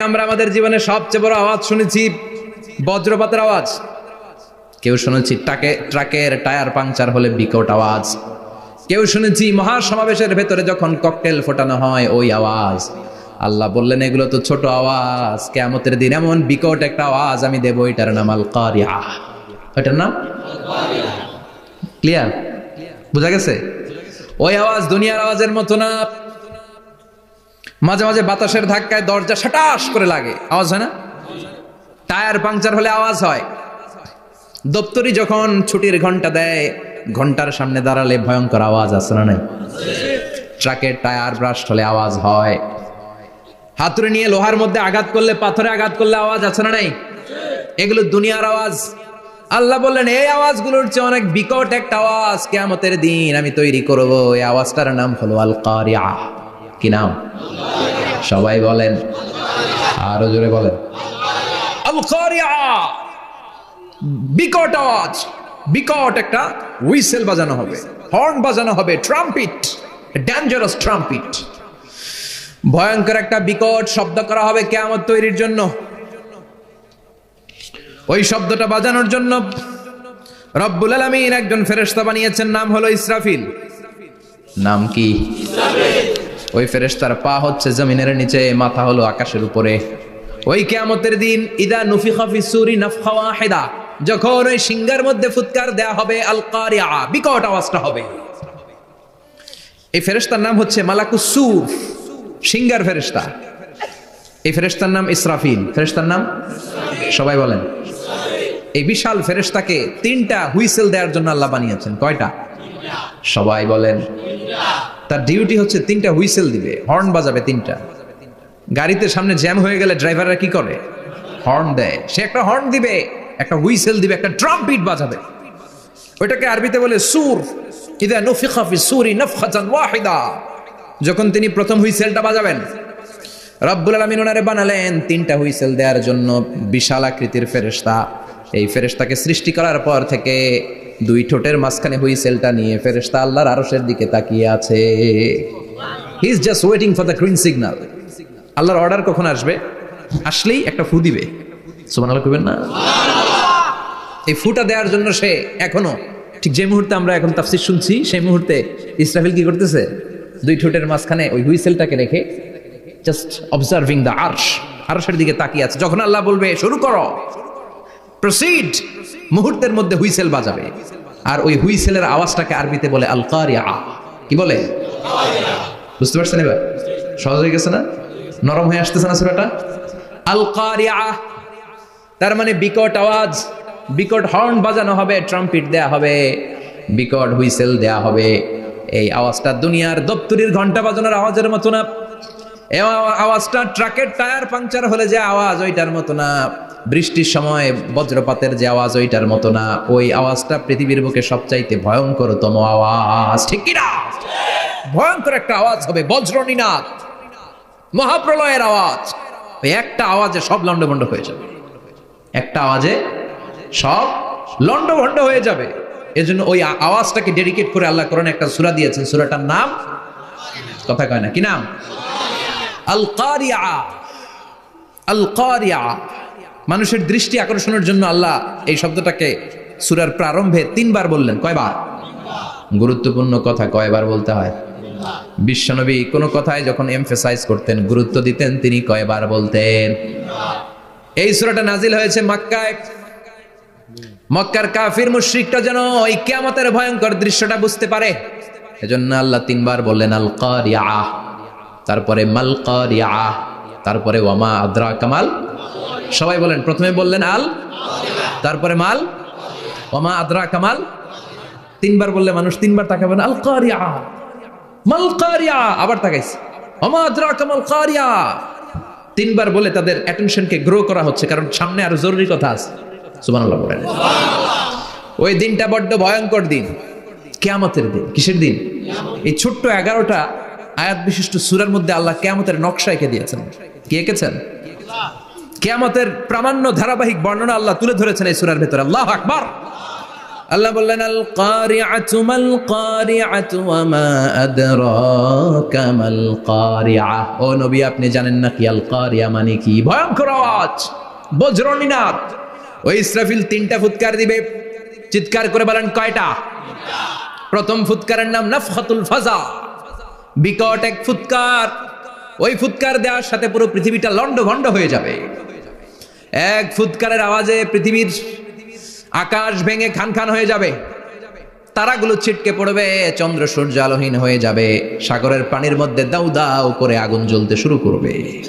আমরা আমাদের জীবনে সবচেয়ে বড় আওয়াজ শুনেছি, বজ্রপাতের আওয়াজ। কেউ শুনেছি ট্রাকে, ট্রাকের টায়ার পাংচার হলে বিকট আওয়াজ। কেউ শুনেছি মহাসমাবেশের ভেতরে যখন ককটেল ফোটানো হয়, ওই আওয়াজ। আল্লাহ বললেন, এগুলো তো ছোট আওয়াজ। কেমতের দিন এমন বিকট একটা আওয়াজ আমি দেবো, এটার নাম আল কারিয়া এটার নাম? ক্লিয়ার? বুঝা গেছে? ওই আওয়াজ দুনিয়ার আওয়াজের মতো না। মাঝে মাঝে বাতাসের ধাক্কায় দরজা সাটাস করে লাগে। আওয়াজ হয় না? টায়ার পাংচার হলে আওয়াজ হয়। দপ্তরি যখন ছুটির ঘণ্টা দেয়, ঘণ্টার সামনে দাঁড়ালে ভয়ঙ্কর আওয়াজ আছে না নাই? ট্রাকের টায়ার ব্রাস্ট হলে আওয়াজ হয়। হাতুড়ে নিয়ে লোহার মধ্যে আঘাত করলে, পাথরে আঘাত করলে আওয়াজ আছে না নাই? এগুলো দুনিয়ার আওয়াজ। আল্লাহ বললেন, এই আওয়াজগুলোর চেয়ে অনেক বিকট একটা আওয়াজ কেয়ামতের দিন আমি তৈরি করব। এই আওয়াজটার নাম হলো আল কারিয়া কি নাম? সবাই বলেন। আরও জোরে বলেন। বিকট আওয়াজ। বিকট একটা হুইসেল বাজানো হবে। হর্ন বাজানো হবে। ট্রাম্পিট। Dangerous trumpet. ভয়ঙ্কর একটা বিকট শব্দ করা হবে কেয়ামত তৈরির জন্য। ওই শব্দটা বাজানোর জন্য রব্বুল আলমিন একজন ফেরেশতা বানিয়েছেন। নাম হলো ইসরাফিল। নাম কি? ওই ফেরেস্তার পা হচ্ছে জমিনের নিচে, মাথা হলো আকাশের উপরে। ওই কেয়ামতের দিন, ইদা নুফি ফি সুরি নাফখা ওয়াহিদা, যখন ওই সিংহার মধ্যে ফুৎকার দেয়া হবে আল কারিয়া বিকট আওয়াজটা হবে। এই ফেরেস্তার নাম হচ্ছে মালাকুস সুর, সিংহার ফেরেশতা। এই ফেরেস্তার নাম ইসরাফিল। ফেরেস্তার নাম? সবাই বলেন। এই বিশাল ফেরেশতাকে তিনটা হুইসেল দেওয়ার জন্য আল্লাহ বানিয়েছেন। কয়টা? সবাই বলেন। তার ডিউটি হচ্ছে তিনটা হুইসেল দিবে হর্ন বাজাবে তিনটা। গাড়িতে সামনে জ্যাম হয়ে গেলে ড্রাইভাররা কি করে? হর্ন দেয়। সে একটা হর্ন দিবে, একটা হুইসেল দিবে, একটা ড্রাম বিট বাজাবে। ওইটাকে আরবিতে বলে সুর। ইদা নুফিখা ফি সুরি নাফখাতান ওয়াহিদা। যখন তিনি প্রথম হুইসেলটা বাজাবেন, রব্বুল আলমিন ওনারে বানালেন তিনটা হুইসেল দেওয়ার জন্য বিশাল আকৃতির ফেরেশতা। এই ফেরেশতাকে সৃষ্টি করার পর থেকে দুই ঠোঁটের মাঝখানে হুইসেলটা নিয়ে ফেরেশতা আল্লাহর আরশের দিকে তাকিয়ে আছে। He is just waiting for the green signal আল্লাহর অর্ডার কখন আসবে? আসলেই একটা ফু দিবে। সুমান আল্লাহ কইবেন না? এই ফুটা দেওয়ার জন্য সে এখনও, ঠিক যে মুহূর্তে আমরা এখন তাফসির শুনছি, সেই মুহূর্তে ইসরাফিল কি করতেছে? দুই ঠোঁটের মাঝখানে ওই হুইসেলটাকে রেখে জাস্ট অবজার্ভিং দ্য আর্শ আর্শের দিকে তাকিয়ে আছে। যখন আল্লাহ বলবে, শুরু করো। প্রসিড মুহূর্তের মধ্যে হুইসেল বাজাবে। আর ওই হুইসেলের আওয়াজটাকে আরবিতে বলে আল কারিয়া কি বলে? বুঝতে পারছেন এবার? সহজ হয়ে গেছে না? নরম হয়ে আসতেছে না সুরাটা? আল কারিয়া তার মানে বিকট আওয়াজ, বিকট হর্ন বাজানো হবে, ট্রাম্পিট দেয়া হবে, বিকট হুইসেল দেয়া হবে। এই আওয়াজটা দুনিয়ার দপ্তরির ঘণ্টা বাজানোর আওয়াজের মতো না। আওয়াজটা ট্রাকের টায়ার পাংচার হলে যে আওয়াজ, ওইটার মতো না। বৃষ্টির সময় বজ্রপাতের যে আওয়াজ, ওইটার মতো না। ওই আওয়াজটা পৃথিবীর বুকে সবচাইতে ভয়ঙ্করতম আওয়াজ। ঠিক কিনা? ভয়ঙ্কর একটা আওয়াজ হবে বজ্রনীনাথ মহাপ্রলয়ের আওয়াজ। ওই একটা আওয়াজে সব লন্ডভন্ড হয়ে যাবে। একটা আওয়াজে সব লন্ডভন্ড হয়ে যাবে। এজন্য ওই আওয়াজটাকে ডেডিকেট করে আল্লাহ কোরআনে একটা সূরা দিয়েছেন। সূরাটার নাম কথা কয় না, কি নাম? আল কারিয়া আল কারিয়া মানুষের দৃষ্টি আকর্ষণের জন্য আল্লাহ এই শব্দটাকে সুরার প্রারম্ভে তিনবার বললেন। কয়বার? গুরুত্বপূর্ণ কথা কয়বার বলতে হয়? বিশ্বনবী কোনো কথায় যখন এমফেসাইজ করতেন, গুরুত্ব দিতেন, তিনি কয়বার বলতেন? এই সূরাটা নাজিল হয়েছে মক্কায়। মক্কার কাফির মুশরিকটা যেন ওই কিয়ামতের ভয়ঙ্কর দৃশ্যটা বুঝতে পারে। এজন্য আল্লাহ তিনবার বললেন আল কারিয়া তারপরে মাল কারিয়া তারপরে ওয়ামা আদ্রা কামাল সবাই বলেন, প্রথমে বললেন আল, তারপরে মাল ওয়ামা আদ্রা কামাল তিনবার বললে মানুষ তিনবার তাকাবে আল কারিয়া মাল কারিয়া আবার তাকাইছে। ওয়ামা আদ্রা কামাল কারিয়া তিনবার বলে তাদের অ্যাটেনশনকে গ্রো করা হচ্ছে, কারণ সামনে আরও জরুরি কথা আছে। সুবহানাল্লাহ বলেন। ওই দিনটা বড্ড ভয়ঙ্কর দিন। কেয়ামতের দিন, কিসের দিন? এই ছোট্ট এগারোটা আয়াত বিশিষ্ট সুরার মধ্যে আল্লাহ কেয়ামতের নকশা এঁকে দিয়েছেন। কি এঁকেছেন? কেয়ামতের প্রামাণ্য ধারাবাহিক বর্ণনা আল্লাহ তুলে ধরেছেন এই সুরার ভেতরে। আল্লাহ আকবার। আল্লাহ বললেন আল কারিআতু মাল কারিআতু ওয়া মা আদরাকা কারিআ ও নবী, আপনি জানেন না কি আল কারিয়া মানে কি? ভয়ঙ্কর আওয়াজ, বজ্রনীনাদ। ওই ইসরাফিল তিনটা ফুৎকার দিবে। চিৎকার করে বলেন, কয়টা? প্রথম ফুৎকারের নাম নাফখাতুল ফাজা। বিকট এক ফুৎকার। ওই ফুৎকার দেওয়ার সাথে পুরো পৃথিবীটা লন্ডভন্ড হয়ে যাবে। এক ফুৎকারের আওয়াজে পৃথিবীর আকাশ ভেঙে খান খান হয়ে যাবে। তারাগুলো ছিটকে পড়বে, চন্দ্র সূর্য আলোহীন হয়ে যাবে। সাগরের পানির মধ্যে দাউ দাউ করে আগুন জ্বলতে শুরু করবে।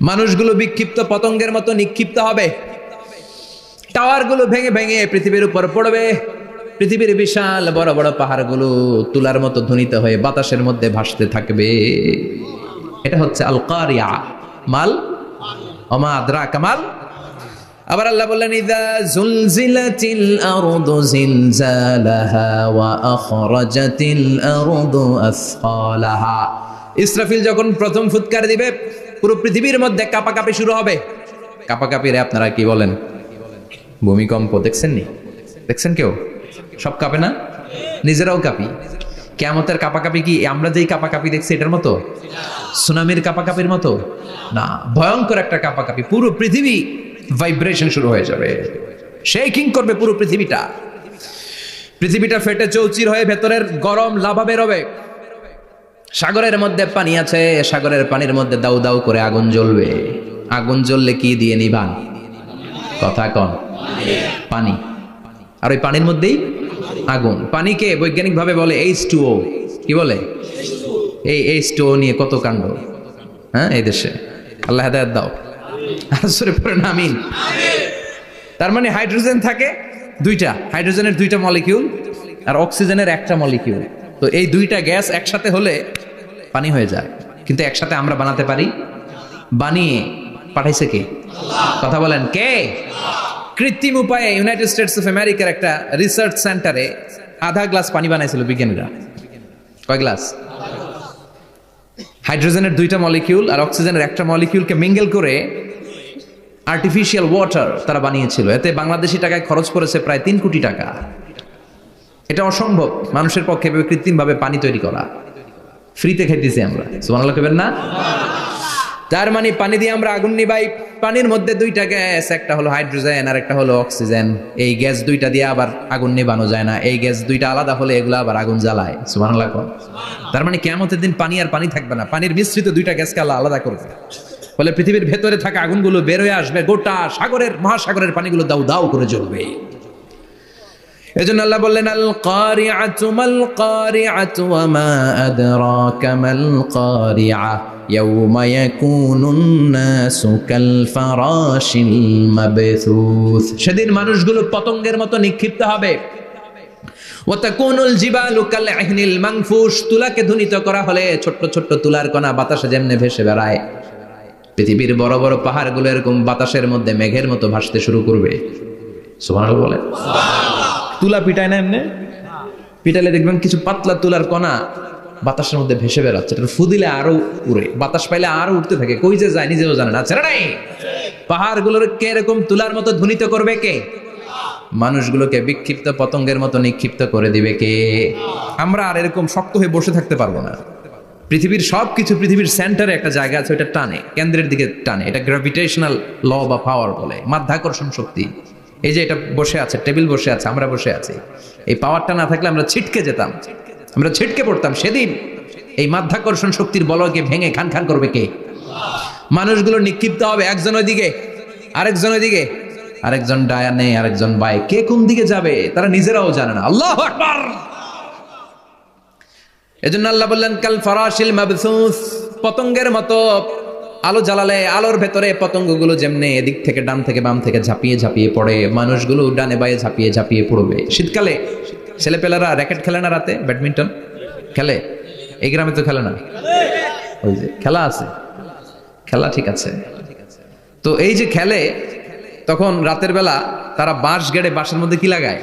মানুষগুলো বিক্ষিপ্ত পতঙ্গের মতো নিক্ষিপ্ত হবে। টাওয়ারগুলো ভেঙে ভেঙে পৃথিবীর উপর পড়বে। পৃথিবীর বিশাল বড় বড় পাহাড়গুলো তুলার মতো ধ্বনিত হয়ে বাতাসের মধ্যে ভাসতে থাকবে। এটা হচ্ছে আল কারিয়া মাল? অমা আদ্রা কামাল আবার আল্লাহ বললেন, ইদা জুলজিলাতিল আরদু জিলজালাহা ওয়া আখরাজাতিল আরদু আসফালাহা। ইসরাফিল যখন প্রথম ফুৎকার দিবে, পুরো পৃথিবীর মধ্যে কাপাকাপি শুরু হবে। কাপাকাপিরে আপনারা কি বলেন? ভূমিকম্প দেখছেন নি দেখছেন কেউ? সব কাঁপে না? নিজেরাও কাঁপি। কেমতের কাপাকাপি কি? আমরা যেই কাপাকাপি দেখছি, এটার মতো? সুনামির কাপাকাপির মতো? না, ভয়ঙ্কর একটা কাপাকাপি। পুরো পৃথিবী ভাইব্রেশন শুরু হয়ে যাবে। শেকিং করবে পুরো পৃথিবীটা। পৃথিবীটা ফেটে চৌচির হয়ে ভেতরের গরম লাভা বেরোবে। সাগরের মধ্যে পানি আছে, সাগরের পানির মধ্যে দাউ দাউ করে আগুন জ্বলবে। আগুন জ্বললে কি দিয়ে নিবান কথা কন। পানি। আর ওই পানির মধ্যেই আগুন। পানিকে বৈজ্ঞানিকভাবে বলে এইচ টু ও কি বলে? এই এইচ টু ও নিয়ে কত কাণ্ড? হ্যাঁ এই দেশে। আল্লাহ দাও। আসরে পরে নামিন তার মানে হাইড্রোজেন থাকে দুইটা হাইড্রোজেনের দুইটা মলিকিউল আর অক্সিজেনের একটা মলিকিউল। তো এই দুইটা গ্যাস একসাথে হলে পানি হয়ে যায় কিন্তু একসাথে আমরা বানাতে পারি। বানিয়ে পাঠাইছে কে? কথা বলেন কে? কৃত্রিম উপায়ে ইউনাইটেড স্টেটস অফ আমেরিকার একটা রিসার্চ সেন্টারে আধা গ্লাস পানি বানাইছিল বিজ্ঞানীরা। কয় গ্লাস। হাইড্রোজেনের দুইটা মলিকিউল আর অক্সিজেনের একটা মলিকিউলকে মিঙ্গেল করে আর্টিফিশিয়াল ওয়াটার তারা বানিয়েছিল। এতে বাংলাদেশি টাকায় খরচ করেছে প্রায় তিন কোটি টাকা। এটা অসম্ভব। মানুষের পক্ষে কৃত্রিমভাবে পানি তৈরি করা। ফ্রিতে খেতেছি আমরা। সুবহানাল্লাহ কইবেন না? তার মানে পানি দিয়ে আমরা আগুন নিবাই। পানির মধ্যে দুইটা গ্যাস, একটা হলো হাইড্রোজেন আর একটা হলো অক্সিজেন। এই গ্যাস দুইটা দিয়ে আবার আগুন নেবানো যায় না। এই গ্যাস দুইটা আলাদা হলে এগুলো আবার আগুন জ্বালায়। সুবহানাল্লাহ কোন। তার মানে কেমতের দিন পানি আর পানি থাকবে না। পানির মিশ্রিত দুইটা গ্যাসকে আলাদা করবে। ফলে পৃথিবীর ভেতরে থাকা আগুনগুলো বের হয়ে আসবে, গোটা সাগরের, মহাসাগরের পানিগুলো দাউ দাউ করে জ্বলবে। এজন্য আল্লাহ বললেন আল কারিআতু মাল কারিআতু ওয়া মা আদরাকা মাল কারিআ ইয়াউমা ইয়াকুনুন নাসু সেদিন মানুষগুলো পতঙ্গের মতো নিক্ষিপ্ত হবে। ওয়াতাকুনুল জিবালু কাল আহিনিল মানফুস তুলাকে ধ্বনিত করা হলে ছোট্ট ছোট্ট তুলার কণা বাতাসে যেমনে ভেসে বেড়ায়। পৃথিবীর বড় বড় পাহাড়গুলো এরকম বাতাসের মধ্যে মেঘের মতো ভাসতে শুরু করবে। বলে তুলা পিটায় না এমনি? পিটালে দেখবেন কিছু পাতলা তুলার কণা বাতাসের মধ্যে ভেসে বেড়াচ্ছে। এটা ফু দিলে আরও উড়ে। বাতাস পাইলে আরও উঠতে থাকে। কই যে যায় নিজেও জানে না। ছেড়ে নাই পাহাড়গুলোর কে এরকম তুলার মতো ধ্বনিত করবে কে? মানুষগুলোকে বিক্ষিপ্ত পতঙ্গের মতো নিক্ষিপ্ত করে দিবে কে? আমরা আর এরকম শক্ত হয়ে বসে থাকতে পারব না। পৃথিবীর সব কিছু পৃথিবীর সেন্টারে একটা জায়গা আছে ওটা টানে, কেন্দ্রের দিকে টানে। এটা গ্র্যাভিটেশনাল ল বা পাওয়ার বলে, মাধ্যাকর্ষণ শক্তি। এই যে এটা বসে আছে টেবিল বসে আছে, আমরা বসে আছি। এই পাওয়ারটা না থাকলে আমরা ছিটকে যেতাম। আমরা ছিটকে পড়তাম সেদিন। এই মাধ্যাকর্ষণ শক্তির বলকে ভেঙে খান খান করবে কে? মানুষগুলো নিক্ষিপ্ত হবে একজন ওইদিকে, আরেকজন ওইদিকে। আরেকজন ডায়ানে, আরেকজন বাই কে কোন দিকে যাবে? তারা নিজেরাও জানে না। আল্লাহ আকবার! এজন্য আল্লাহ বললেন, কাল ফরাশিল মাবসুস। পতঙ্গের মতো আলো জ্বালালে, আলোর ভেতরে পতঙ্গগুলো যেমনি এদিক থেকে ডান থেকে বাম থেকে ঝাঁপিয়ে ঝাঁপিয়ে পড়ে, মানুষগুলো ডানে বায়ে ঝাঁপিয়ে ঝাঁপিয়ে পড়বে। শীতকালে ছেলেপেলারা র্যাকেট খেলে না রাতে? ব্যাডমিন্টন? খেলে? এই গ্রামে তো খেলে না। ওই যে, খেলা আছে। খেলা ঠিক আছে। তো এই যে খেলে, তখন রাতের বেলা তারা বাঁশ গেড়ে বাঁশের মধ্যে কি লাগায়?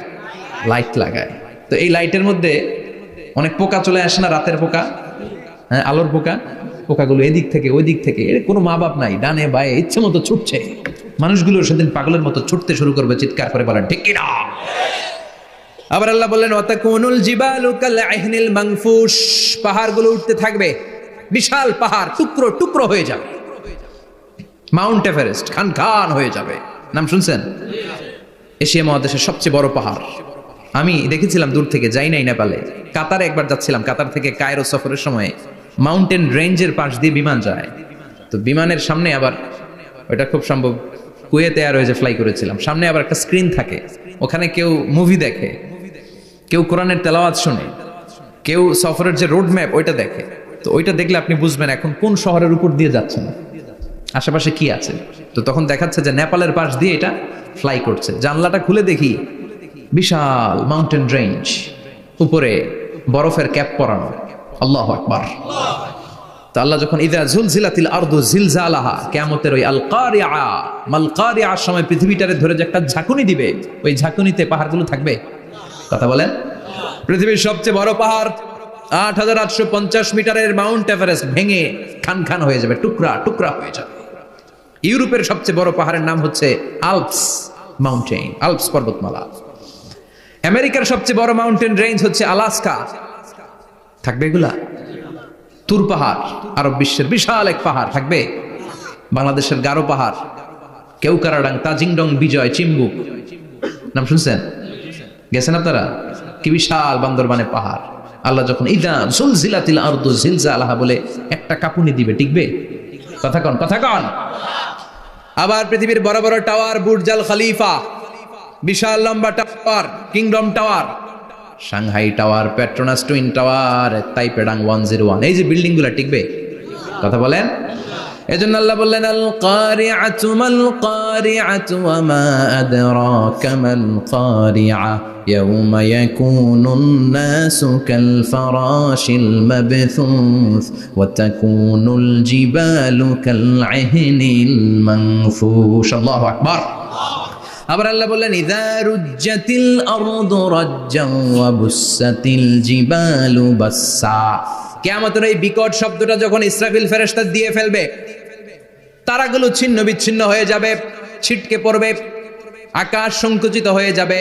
লাইট লাগায়। তো এই লাইটের মধ্যে অনেক পোকা চলে আসে না রাতের পোকা? হ্যাঁ আলোর পোকা? পোকাগুলো এদিক থেকে ওই দিক থেকে। এর কোনো মা বাপ নাই, ডানে বায়ে, ইচ্ছে মতো ছুটছে। মানুষগুলো সেদিন পাগলের মতো ছুটতে শুরু করবে, চিৎকার করে বলেন, ঠিক কিনা আবার আল্লাহ বললেন, ওয়াতাকুনুল জিবালু কাল আহনিল মানফুস পাহাড়গুলো উঠতে থাকবে, বিশাল পাহাড়, টুকরো টুকরো হয়ে যাবে। মাউন্ট এভারেস্ট, খান খান হয়ে যাবে। নাম শুনছেন? এশিয়া মহাদেশের সবচেয়ে বড় পাহাড়। আমি দেখেছিলাম দূর থেকে, যাই নাই নেপালে। কাতারে একবার যাচ্ছিলাম, কাতার থেকে কায়রো সফরের সময় মাউন্টেন রেঞ্জের পাশ দিয়ে বিমান যায়। তো বিমানের সামনে আবার, ওটা খুব সম্ভব, কুয়েতে আর যে ফ্লাই করেছিলাম, সামনে আবার একটা স্ক্রিন থাকে, ওখানে কেউ মুভি দেখে, কেউ কোরআনের তেলাওয়াত শোনে, কেউ সফরের যে রোড ম্যাপ ওইটা দেখে। তো ওইটা দেখলে আপনি বুঝবেন এখন কোন শহরের উপর দিয়ে যাচ্ছেন, আশেপাশে কি আছে। তো তখন দেখাচ্ছে যে নেপালের পাশ দিয়ে এটা ফ্লাই করছে। জানলাটা খুলে দেখি, বিশাল মাউন্টেন রেঞ্জ, উপরে বরফের ক্যাপ পরানো। আল্লাহ আকবার। আল্লাহ যখন, ইদা ঝুলঝিলাতিল আরদু জিলজালাহা কিয়ামতের ওই আল কারিআ মাল কারিআর সময় পৃথিবীটারে ধরে যে একটা ঝাঁকুনি দিবে, ওই ঝাঁকুনিতে পাহাড়গুলো থাকবে। কথা বলেন? পৃথিবীর সবচেয়ে বড় পাহাড়, আট হাজার আটশো পঞ্চাশ মিটারের মাউন্ট এভারেস্ট ভেঙে খান খান হয়ে যাবে, টুকরা টুকরা হয়ে যাবে। ইউরোপের সবচেয়ে বড় পাহাড়ের নাম হচ্ছে আলপস মাউন্টেন আলপস পর্বতমালা। আমেরিকার সবচেয়ে বড় মাউন্টেন রেঞ্জ হচ্ছে আলাস্কা। থাকবে এগুলা? তুর পাহাড়, আরব বিশ্বের বিশাল এক পাহাড় থাকবে। বাংলাদেশের গারো পাহাড়, কেউকারাডাং, তাজিংডং, বিজয় চিম্বুক নাম শুনছেন? গেছেন আপনারা? কি বিশাল বান্দরবানে পাহাড়। আল্লাহ যখন, ইদা জুলজিলাতিল আরদু জিলজালাহা বলে একটা কাপুনি দিবে, টিকবে? কথা কন কথা কন। আবার পৃথিবীর বড় বড় টাওয়ার বুর্জাল খালিফা। বিশাল লম্বা tower kingdom tower Shanghai tower Petronas twin tower তাইপেডাং one zero one এই যে বিল্ডিংগুলো টিকবে? কথা বলেন? এজন্য আল্লাহ বললেন আল কারিআতু মাল কারিআতু ওয়া মা আদরাকা মাল কারিআ ইয়াউমা ইয়াকুনুন নাসু কাল ফারাশিল মাবথুস, ওয়া তাকুনুল জিবালু কাল আহনিল মানফুস আল্লাহু আকবার। আবার আল্লাহ বললেন, ইদা রুজ্জাতিল আরদু জিবালু বাসসা। কিয়ামতের এই বিকট শব্দটা যখন ইসরাফিল ফেরেশতা দিয়ে ফেলবে, তারাগুলো ছিন্ন বিচ্ছিন্ন হয়ে যাবে, ছিটকে পড়বে, আকাশ সংকুচিত হয়ে যাবে।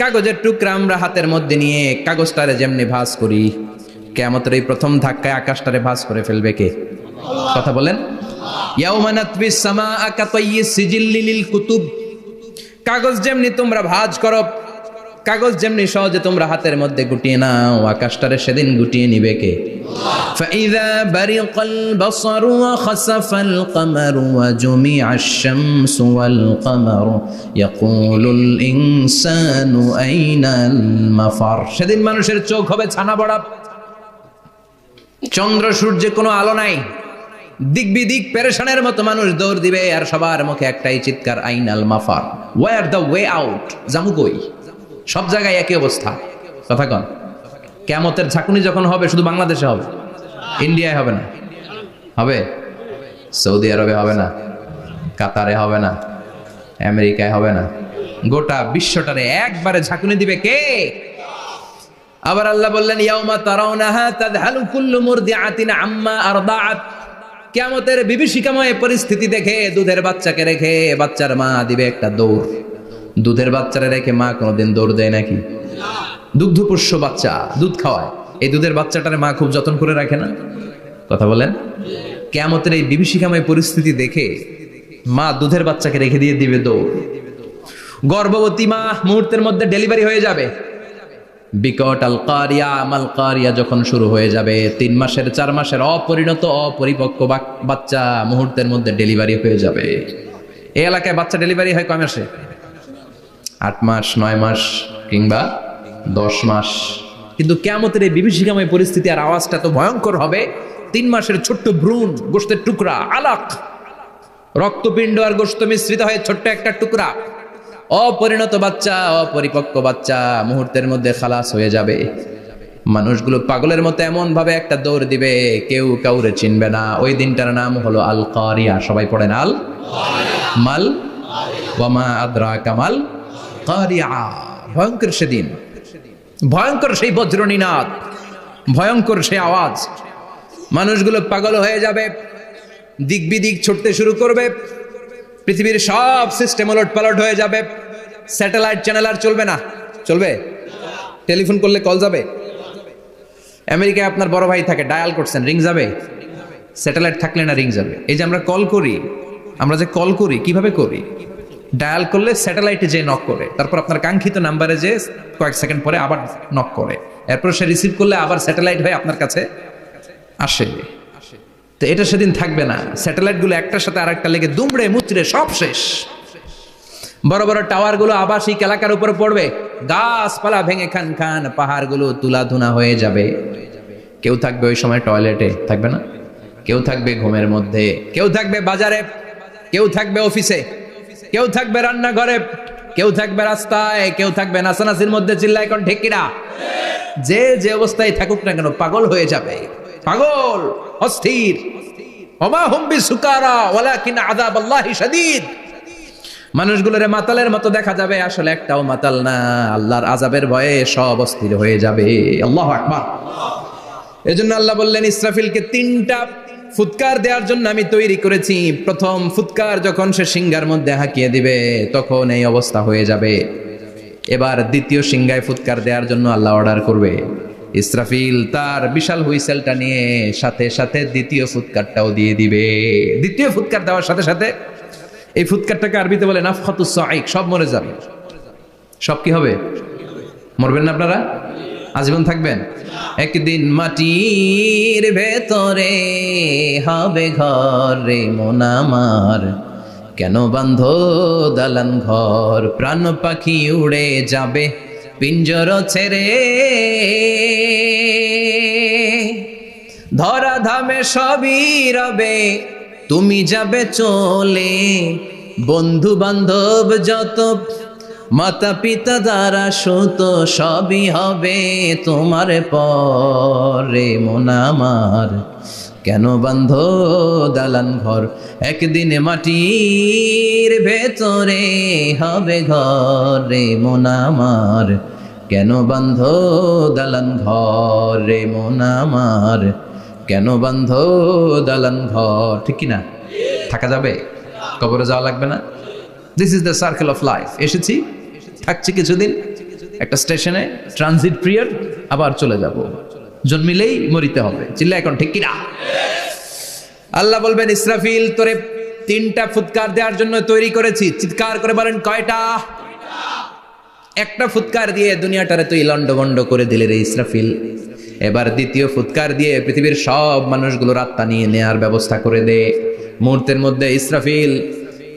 কাগজের টুকরা আমরা হাতের মধ্যে নিয়ে কাগজটারে যেমনি ভাস করি কেমতের এই প্রথম ধাক্কায় আকাশটারে ভাস করে ফেলবে কে? কথা বলেন? ইয়াউমা নাতবিস সামাআ কাতাইয়িস সিজিল্লি লিল কুতুব। কাগজ যেমনি তোমরা ভাজ করো কাগজ যেমনি সহজে তোমরা হাতের মধ্যে গুটিয়ে নাও আকাশটারে সেদিন গুটিয়ে নিবে কে فإذا برق البصر وخسف القمر وجمع الشمس والقمر يقول الإنسان أين المفر সেদিন মানুষের চোখ হবে ছানা বড়া চন্দ্র সূর্যে কোনো আলো নাই দিক বিদিক পেরেশানের মতো মানুষ দৌড় দিবে আর সবার মুখে একটাই চিৎকার, আইনাল মাফার। ওয়ার দ্য ওয়ে আউট জামু কই? সব জায়গায় একই অবস্থা। কথা কন কেমতের ঝাঁকুনি যখন হবে, শুধু বাংলাদেশে হবে? ইন্ডিয়ায় হবে না। হবে? সৌদি আরবে হবে না। কাতারে হবে না। আমেরিকায় হবে না। গোটা বিশ্বটারে একবারে ঝাঁকুনি দিবে কে? আবার আল্লাহ বললেন, ইয়াউমা তারাউনাহা তাদহালু কুল্লু মুরদিআতিন আম্মা আরদাআত। কিয়ামতের বিভীষিকাময় পরিস্থিতি দেখে দুধের বাচ্চাকে রেখে বাচ্চার মা দিবে একটা দৌড়। দুধের বাচ্চারা রেখে মা কোনোদিন দৌড় দেয় নাকি? দুগ্ধপোষ্য বাচ্চা, দুধ খাওয়ায়। এই দুধের বাচ্চাটারে মা খুব যত্ন করে রাখে না? কথা বলেন। কেয়ামতের এই বিভীষিকাময় পরিস্থিতি দেখে মা দুধের বাচ্চাকে রেখে দিয়ে দিবে দৌড়। গর্ভবতী মা মুহূর্তের মধ্যে ডেলিভারি হয়ে যাবে। বিকট আল কারিয়া মাল কারিয়া যখন শুরু হয়ে যাবে, তিন মাসের, চার মাসের অপরিণত, অপরিপক্ক বাচ্চা মুহূর্তের মধ্যে ডেলিভারি হয়ে যাবে। এই এলাকায় বাচ্চা ডেলিভারি হয় কয় মাসে? আট মাস, নয় মাস কিংবা দশ মাস। কিন্তু কেমতের এই বিভীষিকাময় পরিস্থিতি আর আওয়াজটা তো ভয়ঙ্কর হবে, তিন মাসের ছোট্ট ভ্রূণ গোষ্ঠের টুকরা, আলাক। রক্তপিণ্ড আর গোস্ত মিশ্রিত হয়ে ছোট্ট একটা টুকরা অপরিণত বাচ্চা, অপরিপক্ক বাচ্চা মুহূর্তের মধ্যে খালাস হয়ে যাবে। মানুষগুলো পাগলের মতো এমন ভাবে একটা দৌড় দিবে, কেউ কাউরে চিনবে না। ওই দিনটার নাম হলো আল কারিয়া সবাই পড়েন আল? মাল? ওয়ামা আদ্রা কামাল কারিয়া। ভয়ঙ্কর সেদিন। ভয়ঙ্কর সেই বজ্রনীনাদ। ভয়ঙ্কর সেই আওয়াজ। মানুষগুলো পাগল হয়ে যাবে, দিক বিদিক ছুটতে শুরু করবে। পৃথিবীর সব সিস্টেম ওলট পালট হয়ে যাবে। স্যাটেলাইট চ্যানেল আর চলবে না। চলবে? টেলিফোন করলে কল যাবে? আমেরিকায় আপনার বড় ভাই থাকে ডায়াল করছেন রিং যাবে? স্যাটেলাইট থাকলে না রিং যাবে। এই যে আমরা কল করি, আমরা যে কল করি, কীভাবে করি? ডায়াল করলে স্যাটেলাইটে যে নক করে। তারপর আপনার কাঙ্ক্ষিত নাম্বারে যে কয়েক সেকেন্ড পরে আবার নক করে। এরপর সে রিসিভ করলে আবার স্যাটেলাইট হয়ে আপনার কাছে আসে। তো এটা সেদিন থাকবে না। স্যাটেলাইটগুলো একটার সাথে আরেকটা লেগে দুমড়ে মুচড়ে সব শেষ। বড় বড় টাওয়ারগুলো আবাসিক এলাকার উপর পড়বে। গাছপালা ভেঙে খান খান পাহাড়গুলো তুলা ধুনা হয়ে যাবে। কেউ থাকবে ওই সময় টয়লেটে, থাকবে না? কেউ থাকবে ঘুমের মধ্যে, কেউ থাকবে বাজারে, কেউ থাকবে অফিসে, কেউ থাকবে রান্নাঘরে, কেউ থাকবে রাস্তায়, কেউ থাকবে নাসানাসির মধ্যে চিল্লায় এখন ঠেকিরা যে যে অবস্থায় থাকুক না কেন পাগল হয়ে যাবে। পাগল, অস্থির। সুকারা আল্লাহি মানুষগুলোরে মাতালের মতো দেখা যাবে, আসলে একটাও মাতাল না। আল্লাহর আজাবের ভয়ে সব অস্থির হয়ে যাবে। আল্লাহ আকবার। জন্য আল্লাহ বললেন, ইসরাফিলকে তিনটা ফুৎকার দেওয়ার জন্য আমি তৈরি করেছি। প্রথম ফুৎকার যখন সে সিংহার মধ্যে হাঁকিয়ে দিবে, তখন এই অবস্থা হয়ে যাবে। এবার দ্বিতীয় সিংহায় ফুৎকার দেওয়ার জন্য আল্লাহ অর্ডার করবে। ইসরাফিল তার বিশাল হুইসেলটা নিয়ে সাথে সাথে দ্বিতীয় ফুৎকারটাও দিয়ে দিবে। দ্বিতীয় ফুৎকার দেওয়ার সাথে সাথে এই ফুৎকারটাকে আরবিতে বলে নাফখাতুস সাইক সব মরে যাবে। সব কি হবে? মরবেন না আপনারা? আজীবন থাকবেন। একদিন মাটির ভেতরে হবে ঘর রে মোনামার কেন বান্ধ দালান ঘর? প্রাণ পাখি উড়ে যাবে। পিঞ্জর ছেড়ে ধরা ধামে সবই রবে, তুমি যাবে চলে। বন্ধু বান্ধব যত মাতা পিতা দ্বারা সুত, সবই হবে তোমার পরে। মোনামার কেন বান্ধ দালান ঘর? একদিনে মাটির ভেতরে হবে ঘরে মোনামার কেন বান্ধ দালান ঘর রে মোনামার কেন বান্ধ দালান ঘর? ঠিক কি না থাকা যাবে? কবরে যাওয়া লাগবে না? This is the circle of life এসেছি, থাকছি কিছুদিন, একটা স্টেশনে ট্রানজিট পিরিয়ড আবার চলে যাব। জন্মিলেই মরিতে হবে। চিল্লা এখন ঠিক কিনা? আল্লাহ বলবেন, ইসরাফিল, তোরে তিনটা ফুৎকার দেওয়ার জন্য তৈরি করেছি। চিৎকার করে বলেন, কয়টা? একটা ফুৎকার দিয়ে দুনিয়াটারে তুই লন্ডভন্ড করে দিলে রে ইসরাফিল। এবার দ্বিতীয় ফুৎকার দিয়ে পৃথিবীর সব মানুষগুলোর আত্মা নিয়ে নেয়ার ব্যবস্থা করে দে। মুহূর্তের মধ্যে ইসরাফিল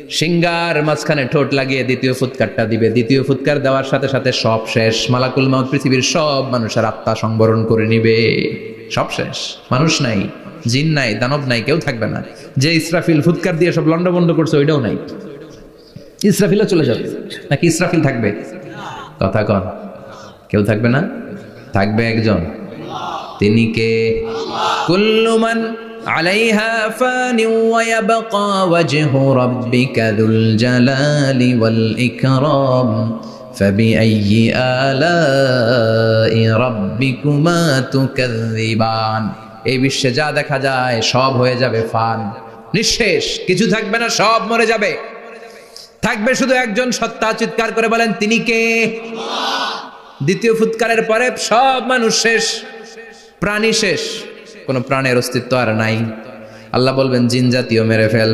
সিঙ্গার মাঝখানে ঠোঁট লাগিয়ে দ্বিতীয় ফুৎকারটা দিবে। দ্বিতীয় ফুৎকার দেওয়ার সাথে সাথে সব শেষ। মালাকুল মাউত পৃথিবীর সব মানুষের আত্মা সংবরণ করে নিবে। সব শেষ। মানুষ নাই, জিন নাই, দানব নাই, কেউ থাকবে না। যে ইসরাফিল ফুৎকার দিয়ে সব লন্ডভন্ড করছে, ওইটাও নাই। ইসরাফিলও চলে যাবে। নাকি ইসরাফিল থাকবে? কথা কন। কেউ থাকবে না? থাকবে একজন। তিনি কে? কুল্লুমান عليها فان ويبقى وجه ربك ذو الجلال والإكرام فبأي آلاء ربكما تكذبان এই বিশ্বে যা দেখা যায় সব হয়ে যাবে ফান নিঃশেষ কিছু থাকবে না সব মরে যাবে থাকবে শুধু একজন সত্তা চিৎকার করে বলেন তিনি কে দ্বিতীয় ফুৎকারের পরে সব মানুষ শেষ প্রাণী শেষ কোনো প্রাণের অস্তিত্ব আর নাই। আল্লাহ বলবেন, জিন জাতীয় মেরে ফেল।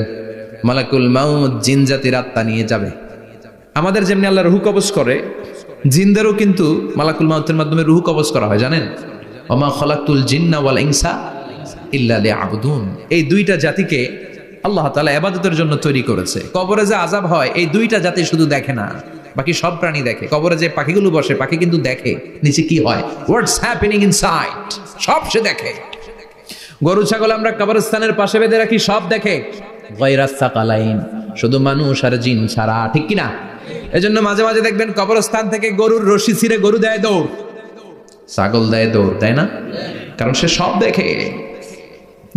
মালাকুল মাউদ জিন জাতির আত্মা নিয়ে যাবে। আমাদের যেমনি আল্লাহ রুহু কবজ করে, জিনদেরও কিন্তু মালাকুল মাউতের মাধ্যমে রুহু কবজ করা হয়, জানেন? অমা খলাকুল জিন্না ওয়াল ইনসা ইল্লা আবুদুন এই দুইটা জাতিকে আল্লাহ তালা এবাদতের জন্য তৈরি করেছে। কবরে যে আজাব হয়, এই দুইটা জাতি শুধু দেখে না, বাকি সব প্রাণী দেখে। কবরে যে পাখিগুলো বসে, পাখি কিন্তু দেখে, নিচে কি হয়? হোয়াটস হ্যাপেনিং ইন সাইট সব সে দেখে। গরু, ছাগল আমরা কবরস্থানের পাশে বেঁধে রাখি, সব দেখে। কালাইন শুধু মানুষ আর জিন ছাড়া, ঠিক কিনা? এজন্য মাঝে মাঝে দেখবেন কবরস্থান থেকে গরুর রশি ছিঁড়ে গরু দেয় দৌড়। ছাগল দেয় দৌড়, তাই না? কারণ সে সব দেখে।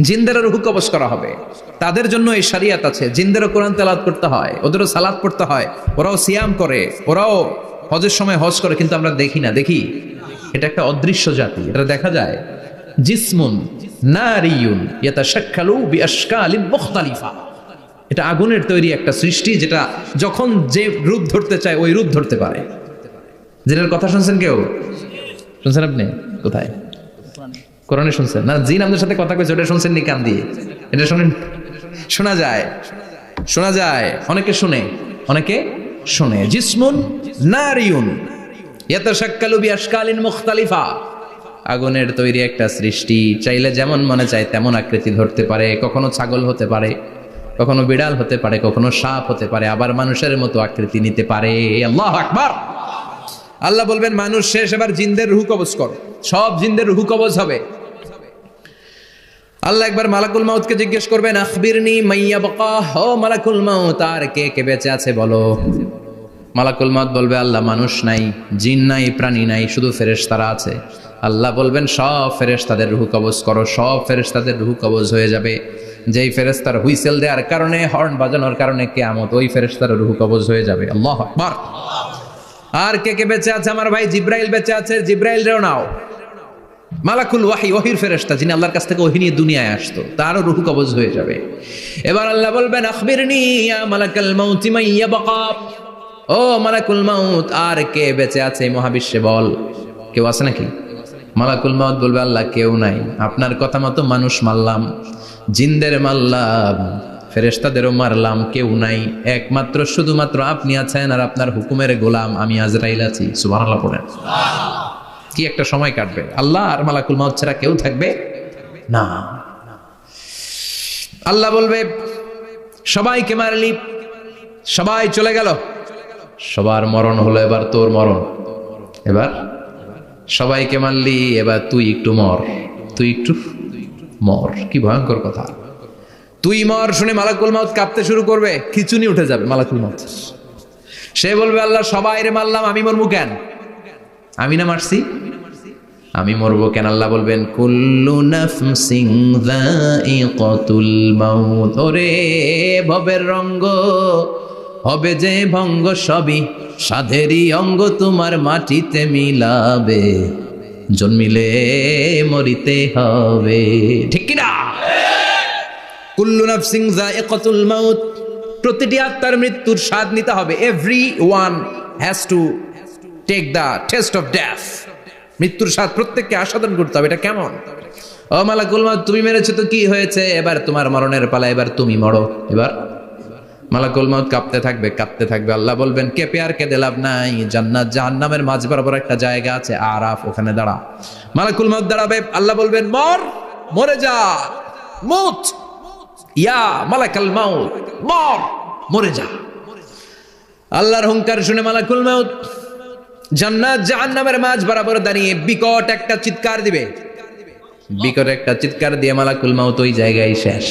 জিন্দেরও রুহু কবচ করা হবে। তাদের জন্য এই শরিয়াত আছে। জিন্দেরও কোরআন তেলাত করতে হয়, ওদেরও সালাদ পড়তে হয়। ওরাও সিয়াম করে, ওরাও হজের সময় হজ করে, কিন্তু আমরা দেখি না। দেখি? এটা একটা অদৃশ্য জাতি। এটা দেখা যায়। জিসমুন নারিয়ুন ইয়াতাশাক্কালু বিআশকালিন মুখতালিফা। এটা আগুনের তৈরি একটা সৃষ্টি যেটা যখন যে রূপ ধরতে চায় ওই রূপ ধরতে পারে। যেটার কথা শুনছেন কেউ? শুনছেন আপনি? কোথায়? কোরআনে শুনছেন? না, জিন আমাদের সাথে কথা কইছে, ওটা শুনছেন নি কান দিয়ে? এটা শুনেন? শোনা যায়। শোনা যায়। অনেকে শুনে। অনেকে শুনে। জিসমুন নারিউন ইয়াতাশাক্কালু বিআশকালিন মুখতালিফা। আগুনের তৈরি একটা সৃষ্টি। চাইলে যেমন মনে চায় তেমন আকৃতি ধরতে পারে। কখনো ছাগল হতে পারে, কখনো বিড়াল হতে পারে, কখনো সাপ হতে পারে, আবার মানুষের মতো আকৃতি নিতে পারে। আল্লাহ আকবার! আল্লাহ বলবেন, মানুষ শেষ, এবার জিন্দের রুহু কবজ কর। সব জিন্দের রুহু কবজ হবে। আল্লাহ একবার মালাকুল মাউতকে জিজ্ঞেস করবেন, আখবিরনি মাইয়া বকা ও মালাকুল মাউত, আর কে কে বেঁচে আছে বলো? মালাকুল মাউত বলবে, আল্লাহ মানুষ নাই, জিন নাই, প্রাণী নাই, শুধু ফেরেশতারা আছে। আল্লাহ বলবেন, সব ফেরেশতাদের রুহু কবজ করো, সব ফেরেশতাদের রুহু কবজ হয়ে যাবে। যেই ফেরেশতার হুইসেল দেওয়ার কারণে, হর্ন বাজানোর কারণে কেয়ামত ওই ফেরেশতার রুহু কবজ হয়ে যাবে। আল্লাহ আর কে কে বেঁচে আছে? আমার ভাই জিব্রাইল বেঁচে আছে। জিব্রাইল, রেও নাও। মালাকুল ওয়াহি, ওহির ফেরেশতা, যিনি আল্লাহর কাছ থেকে ওহি নিয়ে দুনিয়ায় আসতো, তারও রুহু কবজ হয়ে যাবে। এবার আল্লাহ বলবেন, আখবিরনি ইয়া মালাকাল মাউতি মাইয়া বাকা ও মালাকুল মাউত, আর কে বেঁচে আছে মহাবিশ্বে বল? কেউ আছে নাকি? মালাকুল মাউত বলবে, আল্লাহ কেউ নাই। আপনার কথা মতো মানুষ মারলাম, জিন্দের মারলাম, ফেরেশতাদেরও মারলাম, কেউ নাই। একমাত্র, শুধুমাত্র আপনি আছেন আর আপনার হুকুমের গোলাম আমি আজরাইল আছি। সুবহানাল্লাহ পড়েন। কি একটা সময় কাটবে। আল্লাহ আর মালাকুল মাউত ছাড়া কেউ থাকবে না। আল্লাহ বলবে, সবাইকে মারলি, সবাই চলে গেল। সবার মরণ হলো এবার তোর মরণ। এবার সবাইকে মারলি, এবার তুই একটু মর। তুই একটু মর। কি ভয়ঙ্কর কথা। তুই মর শুনে মালাকুল মাউত কাঁপতে শুরু করবে, খিচুনি উঠে যাবে মালাকুল মাউত। সে বলবে, আল্লাহ, সবাই রে মারলাম, আমি মরমু কেন? আমি না মারছি। আমি মরবো কেন? আল্লাহ বলবেন, কুল্লু নাফসিং যায়িকাতুল মাউত। ওরে ভবের রঙ্গ, হবে যে ভঙ্গ সবই সাধেরই অঙ্গ তোমার মাটিতে মিলাবে, জন্মিলে মরিতে হবে। ঠিক কি না কুল্লু নাফসিং যায়িকাতুল মাউত, প্রতিটি আত্মার মৃত্যুর স্বাদ নিতে হবে। Everyone has to take the taste of death মৃত্যুর স্বাদ প্রত্যেককে আস্বাদন করতে হবে, এটা কেমন? ও মালাকুল মাউত, তুমি মেরেছো তো কি হয়েছে? এবার তোমার মরণের পালা, এবার তুমি মরো। এবার মালাকুল মাউত কাঁপতে থাকবে কাঁপতে থাকবে। আল্লাহ বলবেন, কে পেয়ার, কে লাভ নাই, জান্নাত, জাহান্নামের মাঝ বরাবর একটা জায়গা আছে, আরাফ, ওখানে দাঁড়া। মালাকুল মাউত দাঁড়াবে, আল্লাহ বলবেন, মর, মরে যা মুত ইয়া মালাকাল মাউত, মর, মরে যা। আল্লাহর হুঙ্কার শুনে মালাকুল মাউত জান্নাত, জাহান্নামের মাঝ বরাবর দাঁড়িয়ে বিকট একটা চিৎকার দিবে। বিকট একটা চিৎকার দিয়ে মালাকুল মাউত ওই জায়গায় শেষ।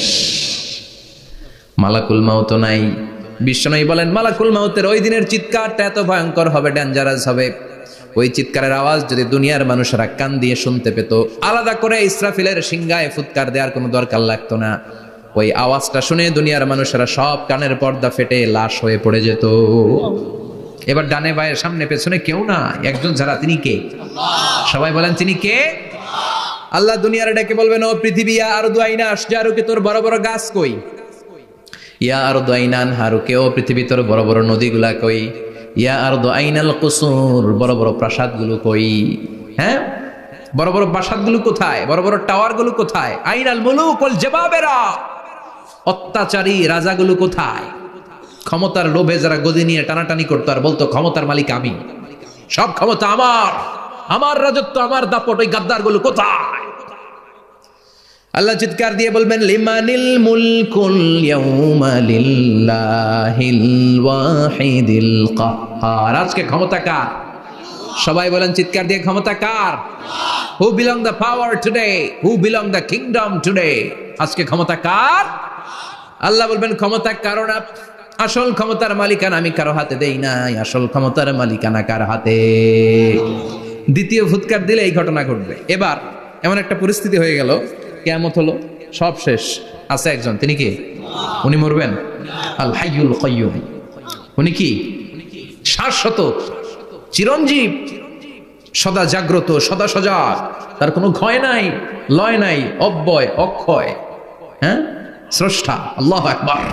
মালাকুল মাউত নাই। বিশ্বনয়ী বলেন, মালাকুল মাউতের ওই দিনের চিৎকারটা এত ভয়ঙ্কর হবে ডেঞ্জারাস হবে। ওই চিৎকারের আওয়াজ যদি দুনিয়ার মানুষেরা কান দিয়ে শুনতে পেত, আলাদা করে ইসরাফিলের সিংগায় ফুৎকার দেওয়ার কোনো দরকার লাগতো না। ওই আওয়াজটা শুনে দুনিয়ার মানুষেরা সব কানের পর্দা ফেটে লাশ হয়ে পড়ে যেত। এবার ডানে বায়ের সামনে পেছনে কেউ না, একজন ছাড়া তিনি কে? সবাই বলেন, তিনি কে? আল্লাহ দুনিয়ার ডেকে বলবেন, ও পৃথিবী, আর দুয়াইনা আসজারুকে তোর বড় বড় গাছ কই? ইয়া আর দোয়াইনান হারুকে ও পৃথিবী তোর বড় বড় নদীগুলা কই? ইয়া আর দোয়াইনাল কুসুর, বড় বড় প্রাসাদগুলো কই? হ্যাঁ? বড় বড় প্রাসাদগুলো কোথায়? বড় বড় টাওয়ারগুলো কোথায়? আইনাল মুলুক ওয়াল জবাবেরা। অত্যাচারী রাজাগুলো কোথায়? ক্ষমতার লোভে যারা গদি নিয়ে টানাটানি করতো, আর বলতো, ক্ষমতার মালিক আমি। সব ক্ষমতা আমার। আমার রাজত্ব, আমার দাপট, ওই গাদ্দারগুলো কোথায়? আল্লাহ চিৎকার দিয়ে বলবেন, লিমানিল মুলকুল ওয়াহিদিল কাহ্হার আজকে ক্ষমতা কার? সবাই বলেন, চিৎকার দিয়ে ক্ষমতা কার? Who belong the power today who belong the kingdom today আজকে ক্ষমতা কার? আল্লাহ বলবেন, ক্ষমতা কারণ আসল ক্ষমতার মালিকানা আমি কারও হাতে দেই নাই। আসল ক্ষমতার মালিকানা কার হাতে? দ্বিতীয় ফুৎকার দিলে এই ঘটনা ঘটবে। এবার এমন একটা পরিস্থিতি হয়ে গেল কেমত হলো সব শেষ। আছে একজন, তিনি কি? উনি মরবেন? আল হাইউল উনি কি? শাশ্বত, চিরঞ্জীব, সদা জাগ্রত, সদা সজাগ। তার কোনো ক্ষয় নাই, লয় নাই, অব্যয়, অক্ষয় হ্যাঁ? স্রষ্টা, আল্লাহ একবার